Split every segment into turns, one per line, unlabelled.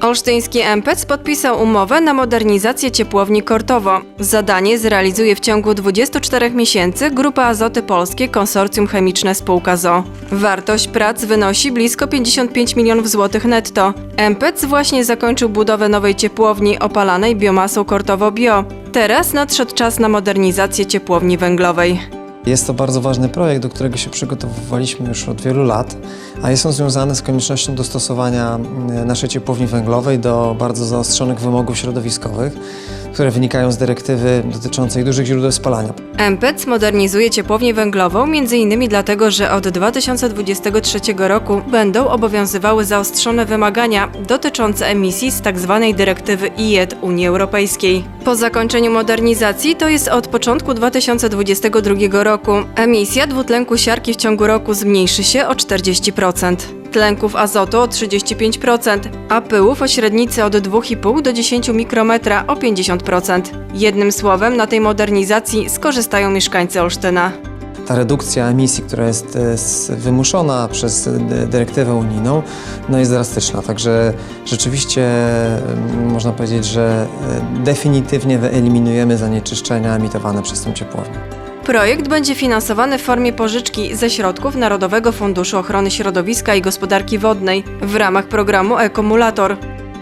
Olsztyński MPC podpisał umowę na modernizację ciepłowni Kortowo. Zadanie zrealizuje w ciągu 24 miesięcy Grupa Azoty Polskie Konsorcjum Chemiczne Spółka ZO. Wartość prac wynosi blisko 55 milionów złotych netto. MPC właśnie zakończył budowę nowej ciepłowni opalanej biomasą Kortowo Bio. Teraz nadszedł czas na modernizację ciepłowni węglowej.
Jest to bardzo ważny projekt, do którego się przygotowywaliśmy już od wielu lat, a jest on związany z koniecznością dostosowania mm, naszej ciepłowni węglowej do bardzo zaostrzonych wymogów środowiskowych, które wynikają z dyrektywy dotyczącej dużych źródeł spalania.
MPC modernizuje ciepłownię węglową m.in. dlatego, że od 2023 roku będą obowiązywały zaostrzone wymagania dotyczące emisji z tzw. dyrektywy IED Unii Europejskiej. Po zakończeniu modernizacji, to jest od początku 2022 roku, emisja dwutlenku siarki w ciągu roku zmniejszy się o 40%. Tlenków azotu o 35%, a pyłów o średnicy od 2,5 do 10 mikrometra o 50%. Jednym słowem, na tej modernizacji skorzystają mieszkańcy Olsztyna.
Ta redukcja emisji, która jest e, wymuszona przez e, dy- dyrektywę unijną, no jest drastyczna. Także rzeczywiście można powiedzieć, że e, definitywnie wyeliminujemy zanieczyszczenia emitowane przez tą ciepłownię.
Projekt będzie finansowany w formie pożyczki ze środków Narodowego Funduszu Ochrony Środowiska i Gospodarki Wodnej w ramach programu Ekomulator.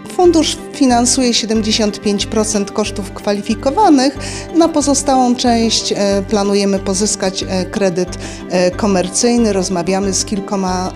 Fundusz finansuje 75% kosztów kwalifikowanych. Na pozostałą część e, planujemy pozyskać e, kredyt e, komercyjny. Rozmawiamy z kilkoma,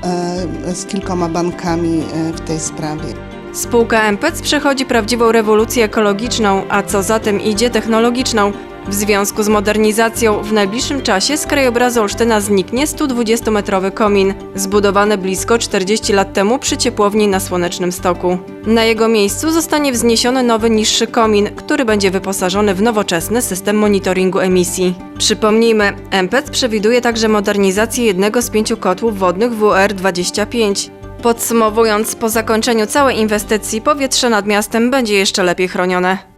z kilkoma bankami w tej sprawie.
Spółka MPC przechodzi prawdziwą rewolucję ekologiczną, a co za tym idzie technologiczną. W związku z modernizacją w najbliższym czasie z krajobrazu Olsztyna zniknie 120-metrowy komin, zbudowany blisko 40 lat temu przy ciepłowni na Słonecznym Stoku. Na jego miejscu zostanie wzniesiony nowy niższy komin, który będzie wyposażony w nowoczesny system monitoringu emisji. Przypomnijmy, MPC przewiduje także modernizację jednego z pięciu kotłów wodnych WR25. Podsumowując, po zakończeniu całej inwestycji powietrze nad miastem będzie jeszcze lepiej chronione.